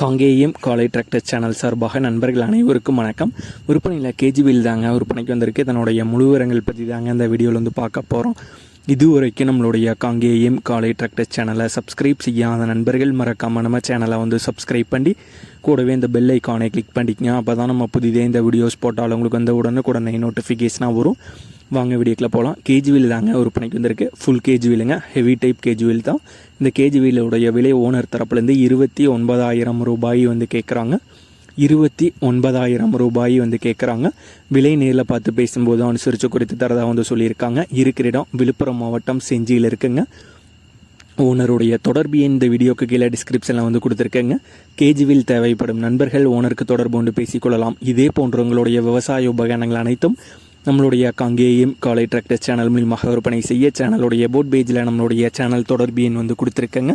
காங்கேயம் காலை tractor channel சார்பாக நண்பர்கள் அனைவருக்கும் வணக்கம். விற்பனையில் கேஜிபியில் தாங்க விற்பனைக்கு வந்திருக்கு. இதனுடைய முழுவரங்கள் பற்றி தாங்க இந்த வீடியோவில் வந்து பார்க்க போகிறோம் இதுவரைக்கும் நம்மளுடைய காங்கேயம் காலை டிராக்டர் சேனலை சப்ஸ்கிரைப் செய்யாத நண்பர்கள் மறக்காம நம்ம சேனலை வந்து சப்ஸ்கிரைப் பண்ணி கூடவே இந்த பெல் ஐக்கானை கிளிக் பண்ணிக்கங்க அப்போ தான் நம்ம புதிதே இந்த வீடியோஸ் போட்டாலும் உங்களுக்கு வந்து உடனுக்குடனே நோட்டிஃபிகேஷனாக வரும். வாங்க வீடியோக்கில் போகலாம் கேஜிவில் தாங்க ஒரு பணிக்கு வந்திருக்கு ஃபுல் கேஜிவிலுங்க ஹெவி டைப் கேஜிவில் தான். இந்த கேஜிவிலுடைய விலை ஓனர் தரப்புலேருந்து இருபத்தி ஒன்பதாயிரம் ரூபாய் வந்து கேட்குறாங்க இருபத்தி ஒன்பதாயிரம் ரூபாய் வந்து கேட்குறாங்க விலை நேரில் பார்த்து பேசும்போது அனுசரித்து குறித்து தரதாக வந்து சொல்லியிருக்காங்க. இருக்கிற இடம் விழுப்புரம் மாவட்டம் செஞ்சியில் இருக்குங்க. ஓனருடைய தொடர்பு இந்த வீடியோக்கு கீழே டிஸ்கிரிப்ஷனில் வந்து கொடுத்துருக்கேங்க. கேஜிவில் தேவைப்படும் நண்பர்கள் ஓனருக்கு தொடர்பு கொண்டு பேசிக்கொள்ளலாம். இதே போன்றவங்களுடைய விவசாய உபகரணங்கள் அனைத்தும் நம்மளுடைய காங்கேயம் காலை டிராக்டர் சேனல் மூலியமாக விற்பனை செய்ய சேனலுடைய போட் பேஜில் நம்மளுடைய சேனல் தொடர்பு எண் வந்து கொடுத்துருக்கேங்க.